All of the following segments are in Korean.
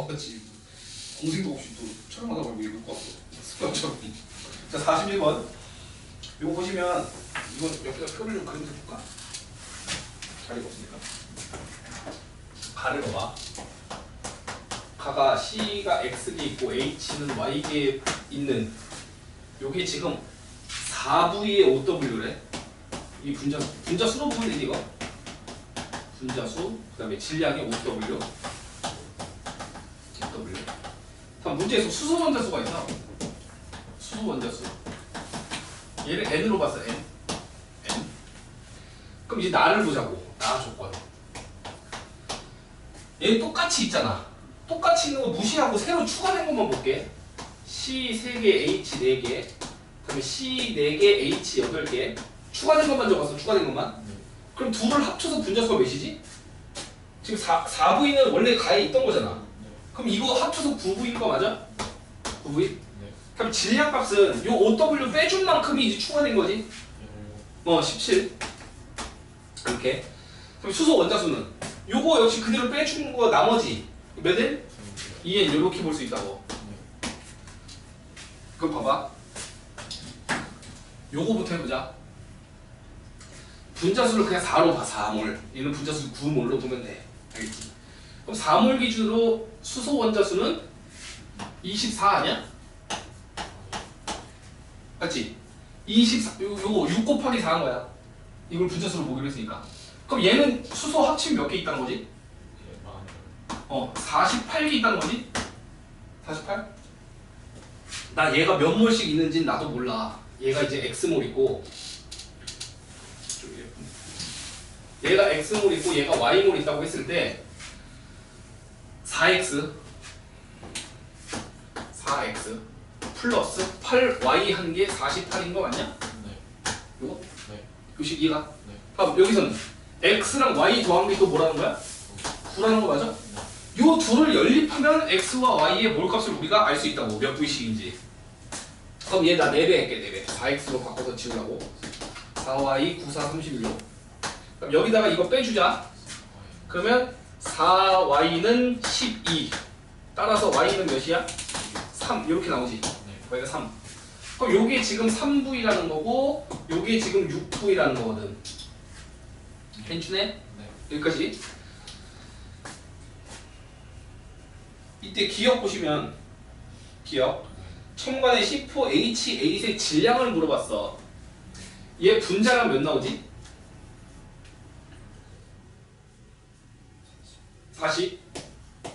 바보같이 공생도 없이 또 촬영하다 말고 읽을 거 같고 습관처럼. 자 41번. 이거 보시면 이건 옆에다 표를 좀 그림 해볼까? 자리가 없으니까? 가를 봐봐 가가 C가 X에 있고 H는 Y에 있는. 요게 지금 4V의 OW래. 이 분자 분자 수로 보면 되지 이거? 분자수 그 다음에 질량의 OW OW 다음 문제에서 수소 원자수가 있어 수소 원자수. 얘를 n으로 봤어 n. N. 그럼 이제 나를 보자고. 나 조건. 얘 똑같이 있잖아. 똑같이 있는 거 무시하고 새로 추가된 것만 볼게. C 3개 H 4개. 그다음에 C 4개 H 8개. 추가된 것만 적었어 추가된 것만. 그럼 둘을 합쳐서 분자수가 몇이지? 지금 4, 4V는 원래 가에 있던 거잖아 그럼 이거 합쳐서 9V인 거 맞아? 9V? 그럼 질량 값은 요 OW 빼준 만큼이 이제 추가된 거지? 어, 17. 이렇게. 그럼 수소 원자수는 요거 역시 그대로 빼준 거 나머지 몇 일? 2N 이렇게 볼 수 있다고. 그거 봐봐. 요거부터 해보자. 분자수를 그냥 4로 봐, 4몰. 얘는 분자수 9몰로 보면 돼. 알겠지? 그럼 4몰 기준으로 수소 원자 수는 24 아니야? 맞지? 24, 요, 요거 6 곱하기 4한 거야. 이걸 분자수로 보기로 했으니까. 그럼 얘는 수소 합치면 몇개 있다는 거지? 어, 48개 있다는 거지? 48? 나 얘가 몇 몰씩 있는지 나도 몰라. 얘가 이제 X몰 있고 얘가 X몰 있고 얘가 Y몰 있다고 했을 때 4X 4X 플러스 8Y 한개 48인 거 맞냐? 요거? 네. 요식 이해가? 네. 그럼 여기서는 X랑 Y 더한 게 또 뭐라는 거야? 9라는 거 맞아? 요 둘을 연립하면 X와 Y의 몰값을 우리가 알 수 있다고 몇 V씩인지 그럼 얘 나 4배 할게 4배 4X로 바꿔서 지우려고 4Y 9, 4, 31로 그럼 여기다가 이거 빼주자 그러면 4Y는 12 따라서 Y는 몇이야? 3 이렇게 나오지. Y가 3 그럼 요게 지금 3V라는 거고 요게 지금 6V라는 거거든. 괜찮네? 여기까지. 이때 기억 보시면 기억. 첨관의 C4H8의 질량을 물어봤어. 얘 분자량 몇 나오지? 40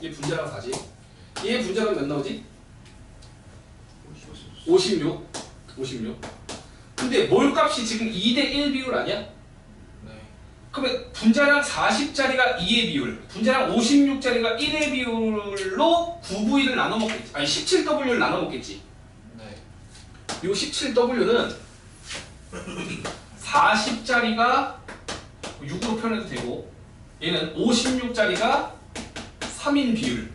얘 분자량 40얘 분자량 몇 나오지? 56 56 근데 몰 값이 지금 2대 1 비율 아니야? 그러면 분자량 40짜리가 2의 비율, 분자량 56짜리가 1의 비율로 9V를 나눠 먹겠지. 아니 17W를 나눠 먹겠지. 이 17W는 40짜리가 6으로 표현해도 되고 얘는 56짜리가 3인 비율.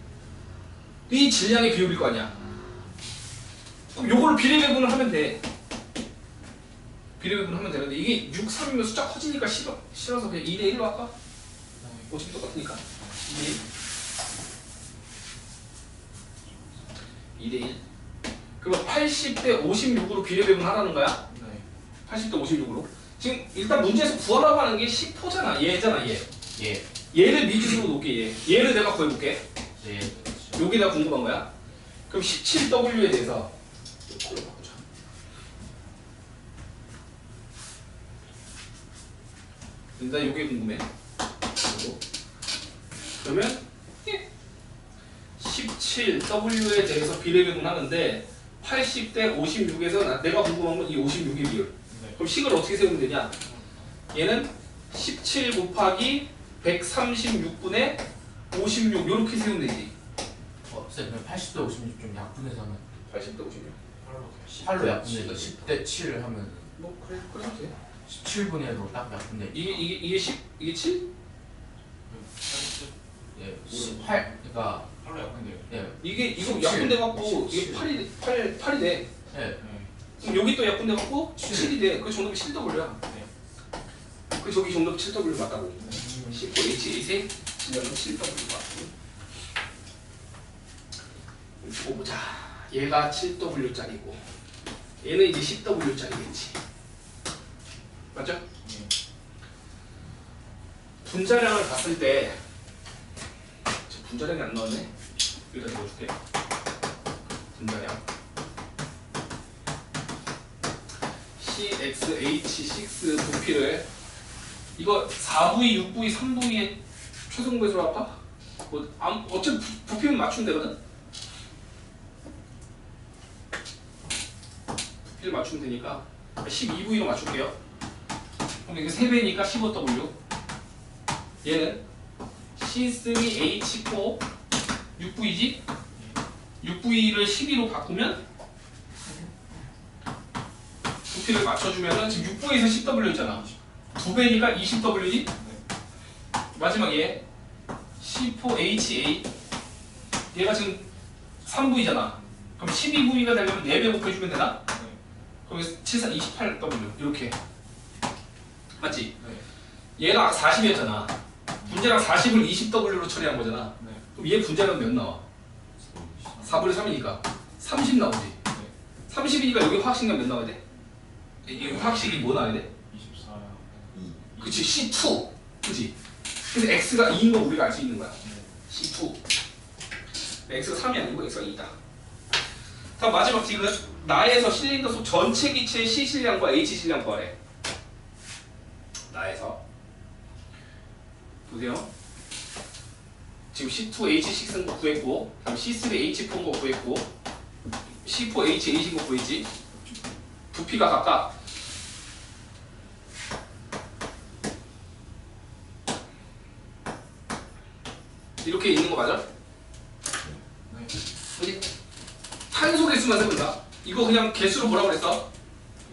이 질량의 비율일 거 아니야. 그럼 요거를 비례배분을 하면 돼. 비례배분 하면 되는데 이게 6, 3이면 숫자 커지니까 싫어. 싫어서 그냥 2대 1로 할까? 어차피 똑같으니까 2대 1 2대 1 그러면 80대 56으로 비례배분 하라는 거야? 80대 56으로 지금 일단 문제에서 구하라고 하는 게 10호잖아 얘잖아 얘 예. 얘를 미지수로 놓게 얘. 얘를 내가 구해볼게. 네. 요게 내가 궁금한 거야? 그럼 17W에 대해서. 일단 요게 궁금해. 그러면 17W에 대해서 비례배분 하는데 80대 56에서 내가 궁금한 건 이 56의 비율. 그럼 식을 어떻게 세우면 되냐? 얘는 17 곱하기 136분의 56 이렇게 세우면 되지 어, 쌤, 그럼 80대 56 좀 약분해서 하면 80대 56 8로 약분해서 10대 7을 하면 뭐 그래 그래 돼 17분해도 딱 약분돼. 이게 이게 이게 10 이게 7 예, 18. 그러니까 팔로 약분돼요. 예, 이게 이거 17. 약분돼 갖고 이게 17. 8이 8 8이 돼 예. 그럼 여기 또 약분돼 갖고 칠. 7이 돼 그 정답이 7W야 네. 그 저기 정답 7W 맞다고 19H8의 질량은 7W 맞고 두고 보자. 얘가 7W짜리고 얘는 이제 10W짜리겠지. 맞죠? 예. 분자량을 봤을 때저 분자량이 안 나왔네. 여기다 넣어줄게. 분자량. CXH6 부피를 이거 4V, 6V, 3V의 최종 배수로 할까? 뭐 암, 어차피 부- 부피는 맞추면 되거든. 부피를 맞추면 되니까 12V로 맞출게요. 그럼 이게 3배니까 15W. 얘는 C3H4 6V지? 6V를 12로 바꾸면 부피를 맞춰주면은 지금 6V에서 10W 있잖아. 두 배니까 20W지? 마지막 얘 C4HA 얘가 지금 3V잖아. 그럼 12V가 되려면 4배 곱해주면 되나? 그럼 7, 4, 28W 이렇게 맞지? 얘가 40이었잖아. 분자량 40을 20W로 처리한 거잖아. 네. 그럼 얘 분자량 몇 나와? 4분의 3이니까 30 나오지. 30이니까 여기 화학식량 몇 나와야 돼? 이 화학식이 뭐 나와야 돼? 24요. 그치 C2 그치? 근데 X가 2인 거 우리가 알 수 있는 거야. 네. C2 X가 3이 아니고 X가 2다. 다음 마지막 틱은 나에서 실린더 속 전체 기체의 C 실량과 H 실량 구하래. 나에서. 보세요. 지금 C2H6은 거 구했고 그다음 C3H4인 거 구했고 C4H8인 거 구했지? 부피가 각각 이렇게 있는 거 맞아? 네. 그지? 탄소 개수만 세본다. 이거 그냥 개수로 뭐라고 그랬어?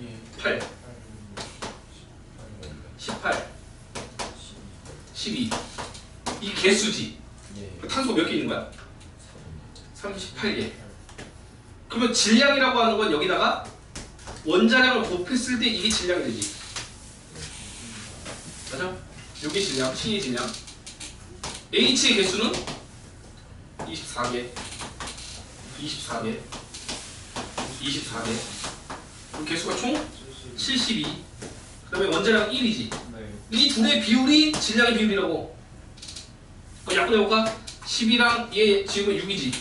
예. 8, 18, 12. 이 개수지. 예. 탄소 몇 개 있는 거야? 38개. 그러면 질량이라고 하는 건 여기다가 원자량을 곱했을 때 이게 질량이 되지. 맞아? 여기 질량, C의 질량. H의 개수는 24개 24개 24개 그럼 개수가 총 72. 그 다음에 원자량 1이지. 네. 이 둘의 비율이 질량의 비율이라고. 그럼 약분해볼까? 10이랑 얘 지우면 6이지. 네.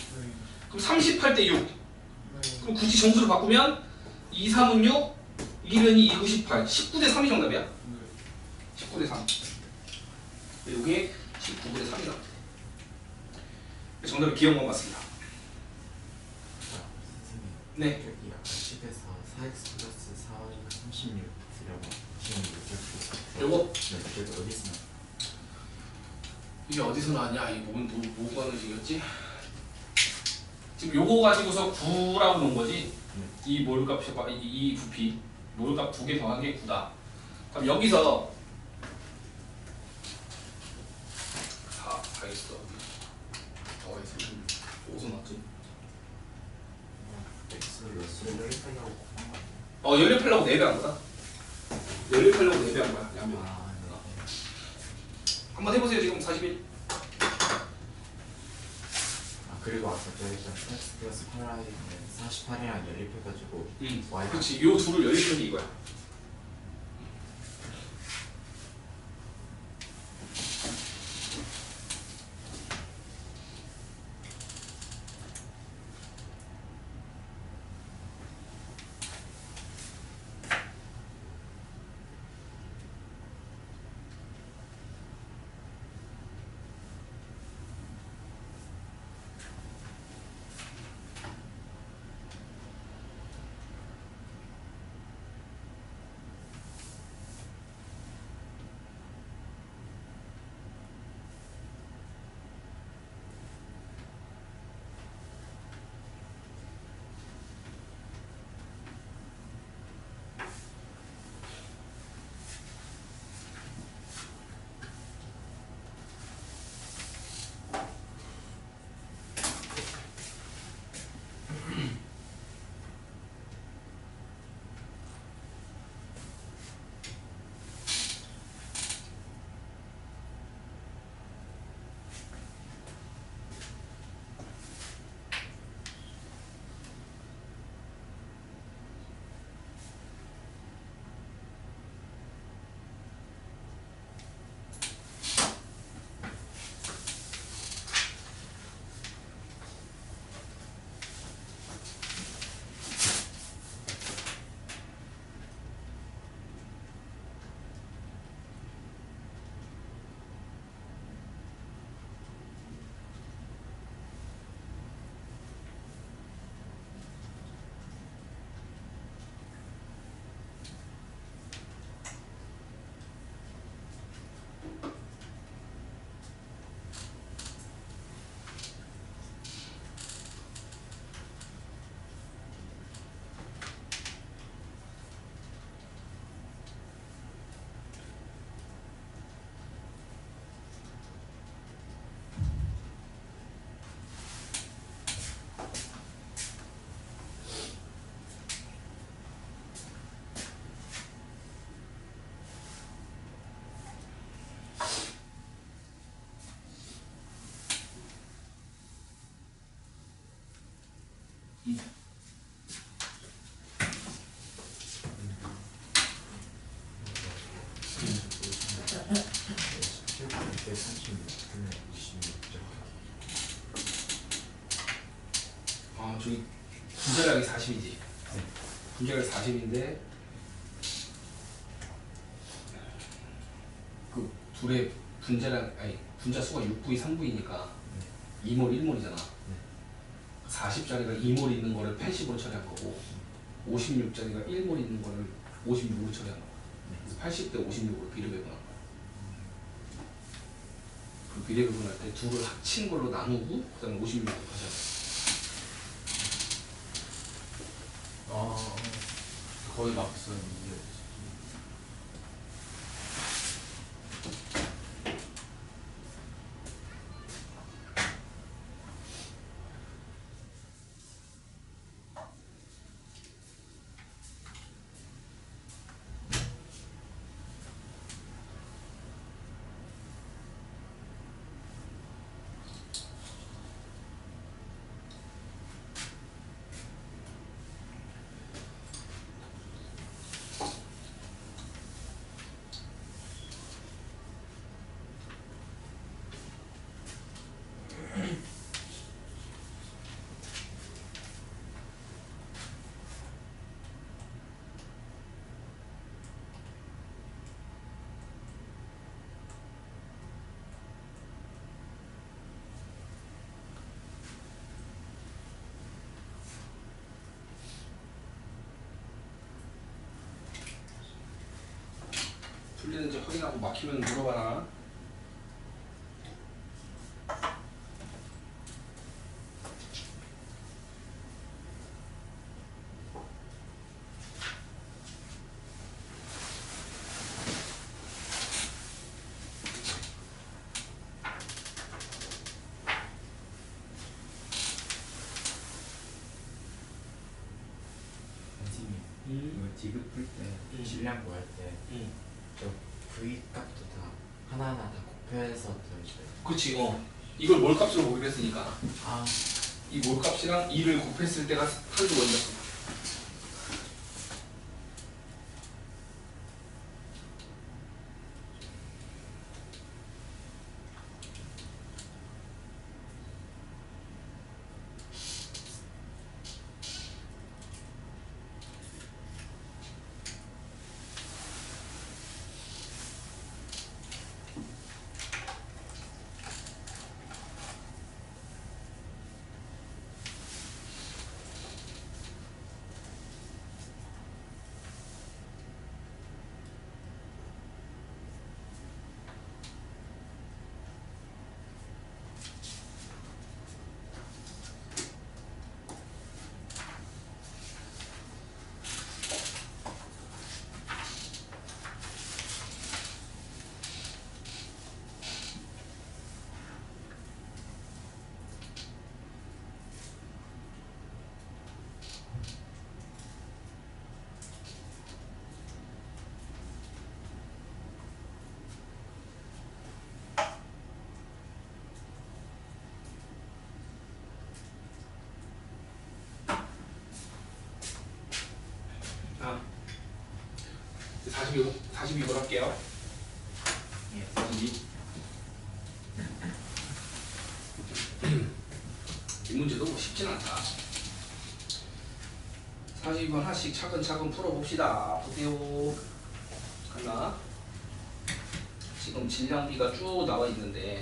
그럼 38대 6. 네. 그럼 굳이 정수를 바꾸면 2, 3은 6, 1은 2, 2, 98 19대 3이 정답이야. 19대 3. 이게 9분의 3이다. 정답이 기억만 맞습니다. 네. 10에서 4x 플러스 4y가 36이라고 지금 이거 네, 이거 어디서 나 이게 어디서 나냐? 이 뭔, 뭐, 뭐, 뭐 하는 식이었지? 지금 요거 가지고서 9라고 놓은 거지? 네. 이 몰값이, 이 부피, 몰값 두 개 더한 게 9다. 그럼 여기서 어, 연립하려고 4배 한 거다. 연립하려고 4배 한 거야, 양면. 아, 네. 한번 해보세요, 지금 41. 아 그리고 아까 저희가 4x 플러스 8y 48이랑 연립해가지고 응. y 그렇지, 요 둘을 연립한 게 이거야. 대 36분의 26점 아 저기 분자량이 40이지. 분자량이 40인데 그 둘의 분자량 아니 분자 수가 6부의 3부이니까 2몰 1몰이잖아. 40짜리가 2몰 있는 거를 80으로 처리한 거고 56짜리가 1몰 있는 거를 56으로 처리한 거야. 그래서 80대 56으로 비례배분한. 그 비례배분할 때 둘을 합친 걸로 나누고 그다음에 56으로 가져야 아 거의 막스 이게 풀리는지 확인하고 막히면 물어봐라. 선생님 음. 이거 디귿 풀때 음. 질량 구할 때 음. 저 V 값도 다 하나하나 다 곱해서 들어있어요 그렇지. 어. 이걸 몰 값으로 보기로 했으니까 아 이 몰 값이랑 2를 곱했을 때가 한두 원이었어. 아. 42, 42번 할게요. 예. 42. 이 문제도 뭐 쉽진 않다. 42번 하나씩 차근차근 풀어봅시다. 보세요. 하나. 지금 질량비가 쭉 나와 있는데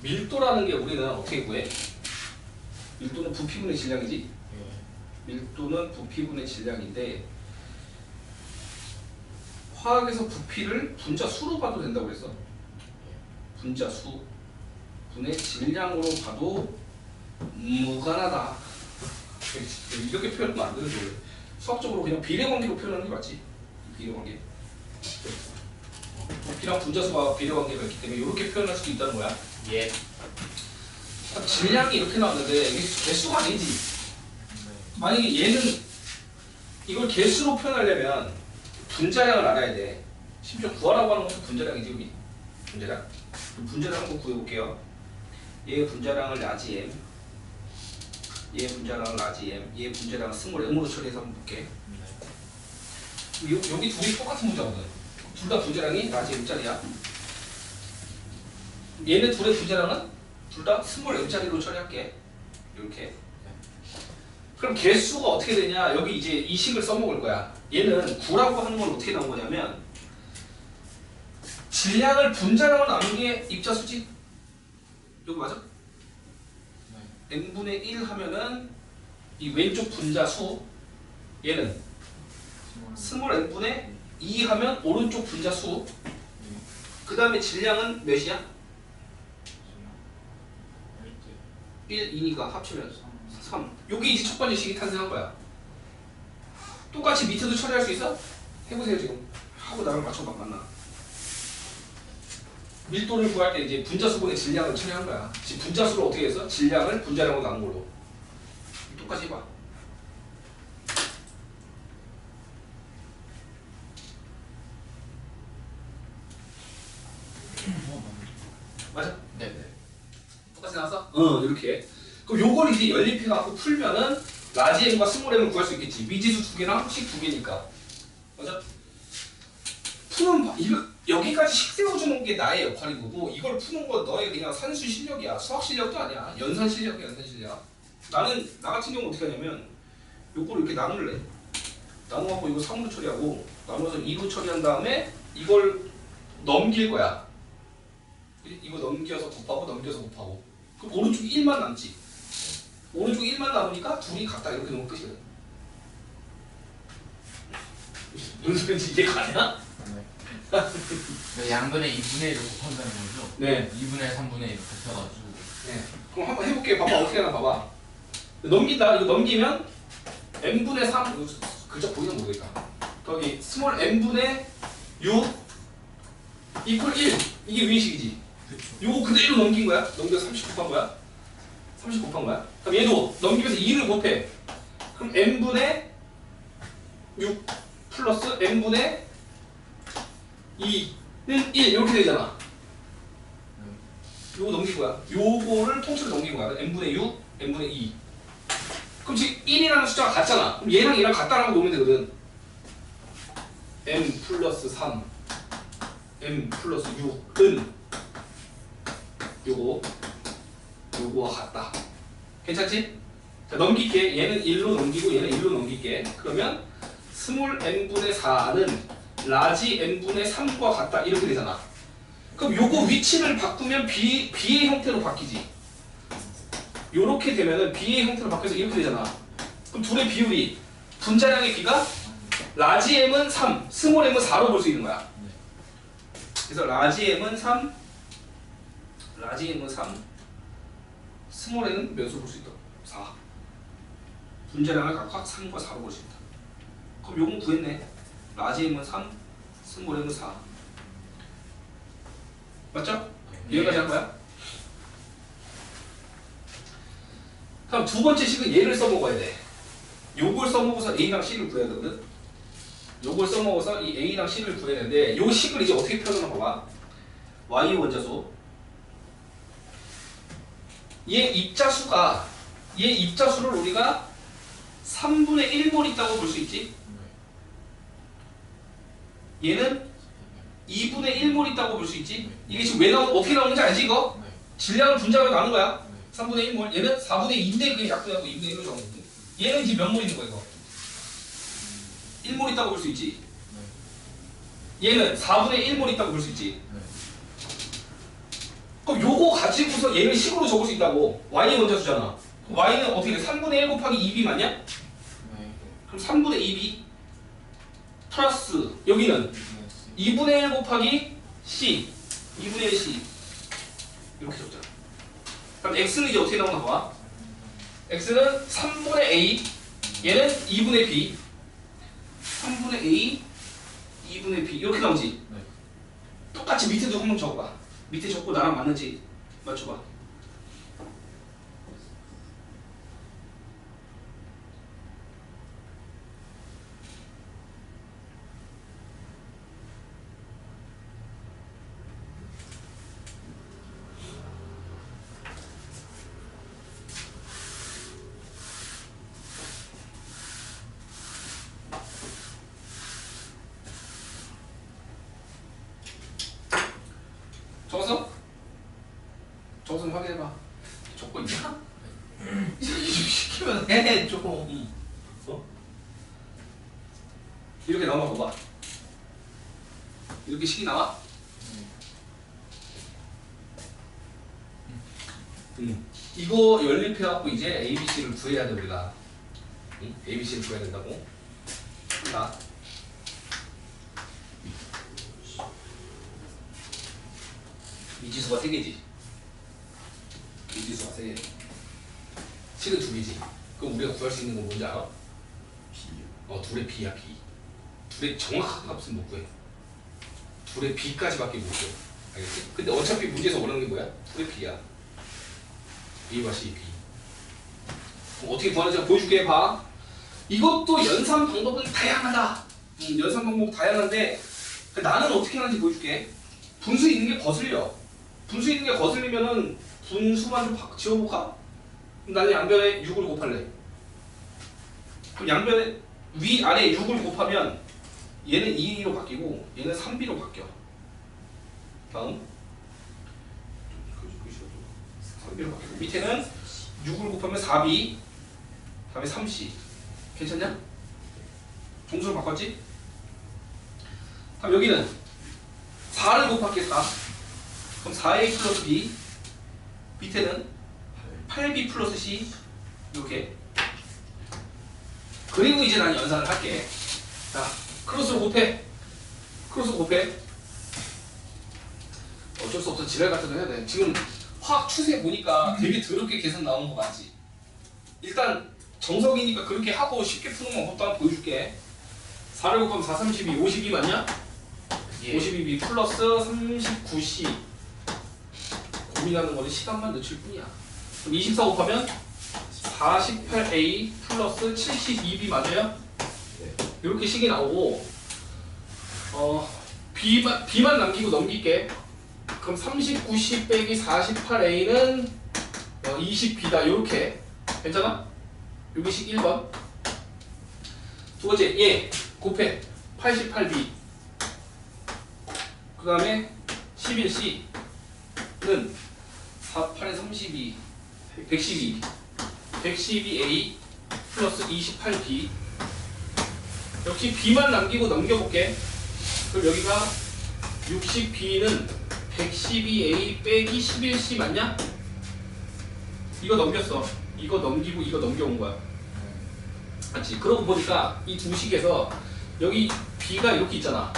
밀도라는 게 우리는 어떻게 구해? 밀도는 부피분의 질량이지? 밀도는 부피분의 질량인데 화학에서 부피를 분자 수로 봐도 된다고 그랬어. 분자 수 분의 질량으로 봐도 무관하다. 이렇게 표현하면 안 되는 거예요. 수학적으로 그냥 비례 관계로 표현하는 게 맞지. 비례 관계. 부피랑 분자 수가 비례 관계가 있기 때문에 이렇게 표현할 수도 있다는 거야. 예. 질량이 이렇게 나왔는데 이게 개수가 아니지. 네. 만약에 얘는 이걸 개수로 표현하려면 분자량을 알아야 돼. 심지어 구하라고 하는 것도 분자량이지, 여기. 분자량. 분자량 한번 구해볼게요. 얘 분자량을 라지 M 얘 분자량을 라지 M 얘 분자량을 스몰 M으로 처리해서 한번 볼게 네. 요, 여기 둘이 똑같은 분자거든 둘 다 분자량이 라지 M짜리야 얘네 둘의 분자량은 둘 다 스몰 M짜리로 처리할게 이렇게 그럼 개수가 어떻게 되냐? 여기 이제 이 식을 써먹을 거야. 얘는 9라고 하는 건 어떻게 나온 거냐면 질량을 분자량으로 나눈 게 입자수지? 여기 맞아? n분의 1 하면은 이 왼쪽 분자수 얘는 스몰 n분의 2 하면 오른쪽 분자수. 그 다음에 질량은 몇이야? 1, 2니까 합치면 3 여기 이제 첫 번째 식이 탄생한 거야 똑같이 밑에도 처리할 수 있어? 해보세요 지금 하고 나랑 맞춰봐 만나 밀도를 구할 때 이제 분자수분의 질량을 처리한 거야 지금 분자수를 어떻게 해서? 질량을 분자량으로 나눈 걸로 똑같이 해봐 맞아? 네네. 똑같이 나왔어? 어 이렇게 그럼 요걸 이제 연립해 갖고 풀면은 라지 M과 스몰 M을 구할 수 있겠지. 미지수 두 개랑 식 두 개니까. 맞아? 푸는 바- 이거 여기까지 식 세워주는 게 나의 역할인 거고 이걸 푸는 건 너의 그냥 산수 실력이야. 수학 실력도 아니야. 연산 실력이야 연산 실력. 나는 나 같은 경우 어떻게 하냐면 요거를 이렇게 나눌래. 나눠갖고 이거 3으로 처리하고 나눠서 2로 처리한 다음에 이걸 넘길 거야. 이- 이거 넘겨서 곱하고 넘겨서 곱하고. 그럼 오른쪽 1만 남지 오른쪽 1만 남으니까 둘이 같다 이렇게 놓으면 끝이거든 무슨 소리인지 이해가 안 가? 네. 양분의 2분의 1을 곱한다는 거죠? 네. 2분의 3분의 1을 곱해가지고 네. 그럼 한번 해볼게 봐봐 어떻게 하나 봐봐 넘긴다 이거 넘기면 n분의 3 이거 글자 보이나 모르겠다 거기 스몰 n분의 6 이퀄 1 이게 위식이지. 요거 그대로 넘긴 거야 넘겨서 30 곱한 거야 30 곱한 거야. 그럼 얘도 넘기면서 2를 곱해. 그럼 n분의 6 플러스 n분의 2는 1 이렇게 되잖아. 요거 넘긴 거야. 요거를 통째로 넘긴 거야. n분의 6 n분의 2 그럼 지금 1이라는 숫자가 같잖아. 그럼 얘랑 얘랑 같다라고 놓으면 되거든. n 플러스 3 n 플러스 6은 요거 요거와 같다. 괜찮지? 자 넘길게. 얘는 1로 넘기고 얘는 1로 넘길게. 그러면 스몰 n분의 4는 라지 n분의 3과 같다. 이렇게 되잖아. 그럼 요거 위치를 바꾸면 B, B의 형태로 바뀌지. 요렇게 되면은 B의 형태로 바뀌어서 이렇게 되잖아. 그럼 둘의 비율이 분자량의 B가 라지 M은 3, 스몰 M은 4로 볼 수 있는 거야. 그래서 라지 M은 3, 라지 M은 3, 스몰 M은 몇으로 볼 수 있다? 4 분자량을 각각 3과 4로 볼 수 있다 그럼 요건 구했네 라지 M은 3, 스몰 M은 4 맞죠? 여기까지 한 거야? 그럼 두 번째 식은 얘를 써먹어야 돼. 요걸 써먹어서 A랑 C를 구해야 되거든. 요걸 써먹어서 이 A랑 C를 구해야 되는데 요 식을 이제 어떻게 표현하나 봐봐. Y 원자수. 얘 입자수가 얘 입자수를 우리가 3분의 1몰 있다고 볼 수 있지. 얘는 2분의 1몰 있다고 볼 수 있지. 이게 지금 왜 나오 어떻게 나오는지 알지 이거? 네. 질량을 분자로 나눈 거야. 네. 3분의 1몰 얘는 4분의 2인데 그게 약분하고 2분의 1로 정하거든 얘는 지금 몇 몰 있는 거야 이거 1몰 있다고 볼 수 있지 얘는 4분의 1몰 있다고 볼 수 있지 네. 그럼 요거 가지고서 얘를 식으로 적을 수 있다고. y 원자수잖아. y는 어떻게 돼? 3분의 1 곱하기 2b 맞냐? 네. 그럼 3분의 2b 플러스 여기는 2분의 1 곱하기 c 2분의 1 c 이렇게 적잖아. 그럼 x는 이제 어떻게 나오나 봐 x는 3분의 a 얘는 2분의 b. 3분의 a 2분의 b. 이렇게 나오지? 네. 똑같이 밑에도 한번 적어봐 밑에 적고 나랑 맞는지 맞춰봐 정성 확인해봐. 조건 있냐? 이렇게 좀 시키면 해 좀. 어? 이렇게 나와 봐봐. 이렇게 식이 나와? 음. 이거 연립해갖고 이제 ABC를 구해야 돼 우리가. 응? ABC를 구해야 된다고. 나. 미지수가 세 개지. 미지수가 세 개. 식은 두 개지. 그럼 우리가 구할 수 있는 건 뭔지 알아? B요. 어 둘의 B야 B. 둘의 정확한 값은 못 구해. 둘의 B까지밖에 못 구해. 알겠지? 근데 어차피 문제에서 원하는 게 뭐야? 둘의 B야. A와 C, B. 그럼 어떻게 구하는지 보여줄게. 봐. 이것도 연산 방법은 다양하다. 음, 연산 방법 다양한데 나는 어떻게 하는지 보여줄게. 분수 있는 게 거슬려. 분수 있는 게 거슬리면은 분수만 좀 바- 지워볼까? 나는 양변에 6을 곱할래. 그럼 양변에 위 아래 6을 곱하면 얘는 2로 바뀌고 얘는 3b로 바뀌어. 다음 3b로 바뀌고 밑에는 6을 곱하면 4b 다음에 3c 괜찮냐? 종수를 바꿨지? 그럼 여기는 4를 곱할게 4 그럼 4a 플러스 b 밑에는 8b 플러스 c 이렇게. 그리고 이제 난 연산을 할게. 자 크로스로 곱해. 크로스 곱해. 어쩔 수 없어. 지랄 같은 거 해야 돼. 지금 화학 추세 보니까 되게 더럽게 계산 나오는 거 맞지? 일단 정석이니까 그렇게 하고 쉽게 푸는 방법도 한번 보여줄게 4를 곱하면 4, 32, 52 맞냐? 예. 52b 플러스 39c 고민하는 거는 시간만 늦출 뿐이야 그럼 24 곱하면 48a 플러스 72b 맞아요? 네. 이렇게 식이 나오고 어 b만, b만 남기고 넘길게 그럼 39c 빼기 48a는 어, 20b다 이렇게 괜찮아? 여기 식 1번. 두 번째 얘 곱해. 88b 그 다음에 11c는 4, 8에 32 112 112a 플러스 28b 역시 b만 남기고 넘겨볼게. 그럼 여기가 60b는 112a 빼기 11c 맞냐? 이거 넘겼어 이거 넘기고 이거 넘겨온 거야 맞지? 그러고 보니까 이 두 식에서 여기 b가 이렇게 있잖아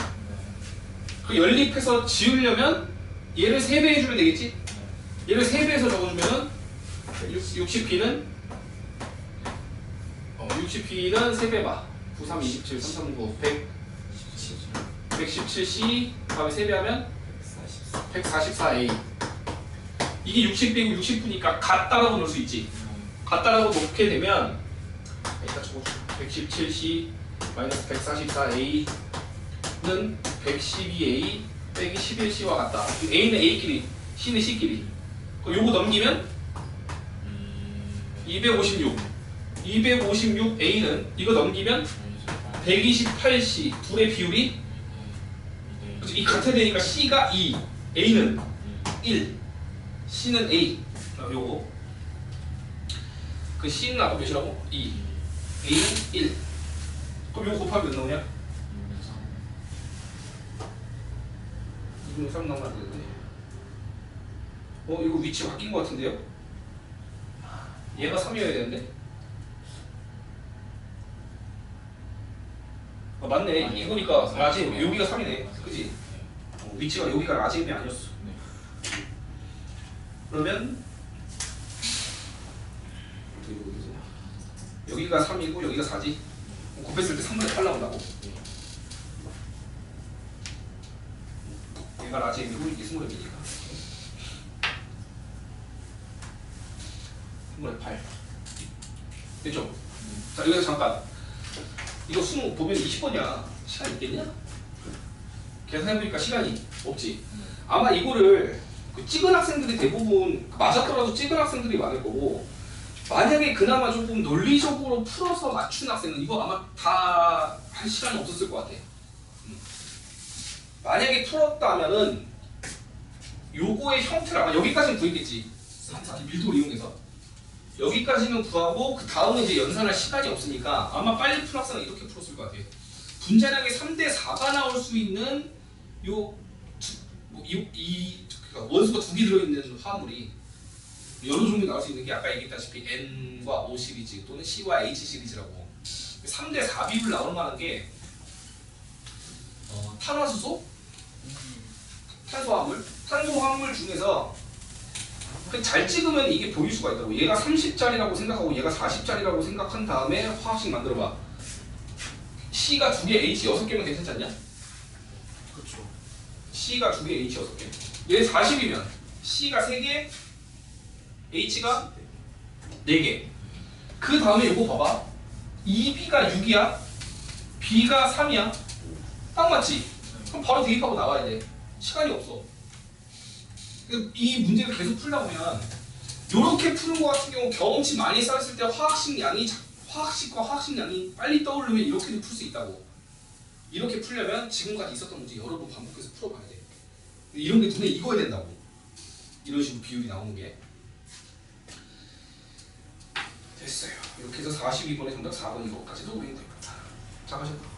그 연립해서 지우려면 얘를 3배 해주면 되겠지? 얘를 3배해서 적어주면은 60b는 어, 60b는 3배 봐. 93, 27, 339, 100, 117c 다음에 3배 하면 144a 이게 60b고 60b니까 같다라고 넣을 수 있지. 같다라고 놓게 되면 일단 적어줄게. 117c 마이너스 144a는 112a 빼기 11c와 같다. a는 a끼리, c는 c끼리. 요거 넘기면 256. 256a는 이거 넘기면 128c 둘의 비율이 그치? 이 같아 되니까 c가 2, a는 1, c는 a. 자, 요거 그 c는 아까 몇이라고? 2, a는 1. 그럼 요거 곱하면 몇 나오냐? 2분의 3 나오면 안 되는데. 어 이거 위치 바뀐 것 같은데요? 얘가 3이어야 되는데? 아 맞네 아니요. 이거니까 라지. 여기가 3이네 그지? 어, 위치가 여기가 라지임이 아니었어 그러면 여기가 3이고 여기가 4지? 곱했을 때 3분의 8 나온다고? 얘가 라지임이고 이게 스몰임이니까. 3분의 8 됐죠? 자 여기서 잠깐. 이거 수능 보면 20번이야. 시간 있겠냐? 계산해보니까 시간이 없지? 아마 이거를 그 찍은 학생들이 대부분 맞았더라도 찍은 학생들이 많을 거고 만약에 그나마 조금 논리적으로 풀어서 맞춘 학생은 이거 아마 다 할 시간이 없었을 것 같아 음. 만약에 풀었다면은 요거의 형태를 아마 여기까지는 보이겠지 밀도를 이용해서 여기까지는 구하고 그 다음에 이제 연산할 시간이 없으니까 아마 빨리 푼 학생은 이렇게 풀었을 것 같아요. 분자량이 3대 4가 나올 수 있는 요 두- 뭐 이, 이 그러니까 원소가 두 개 들어있는 화물이 여러 종류 나올 수 있는 게 아까 얘기했다시피 N과 O 시리즈 또는 C와 H 시리즈라고 3대 4 비율 나오는 거는 게 어, 탄화수소, 탄소화물, 탄소화물 중에서 그잘 찍으면 이게 보일 수가 있다고 얘가 30짜리라고 생각하고 얘가 40짜리라고 생각한 다음에 화학식 만들어봐 C가 두 개, H 여섯 개면 괜찮지 않냐? 그렇죠. C가 두 개, H 여섯 개. 얘 40이면 C가 세 개, H가 네 개. 그 다음에 이거 봐봐. 2B가 6이야, B가 3이야. 딱 맞지? 그럼 바로 대입하고 나와야 돼. 시간이 없어. 그이 문제를 계속 풀다 보면 이렇게 푸는 거 같은 경우 경험치 많이 쌓였을 때 화학식 양이 자- 화학식과 화학식 양이 빨리 떠오르면 이렇게도 풀 수 있다고. 이렇게 풀려면 지금까지 있었던 문제 여러 번 반복해서 풀어봐야 돼. 이런 게 눈에 익어야 된다고. 이런 식으로 비율이 나오는 게. 됐어요. 이렇게 해서 42번의 정답 4번 이거까지도 우리는 됩니다. 자, 가셨다.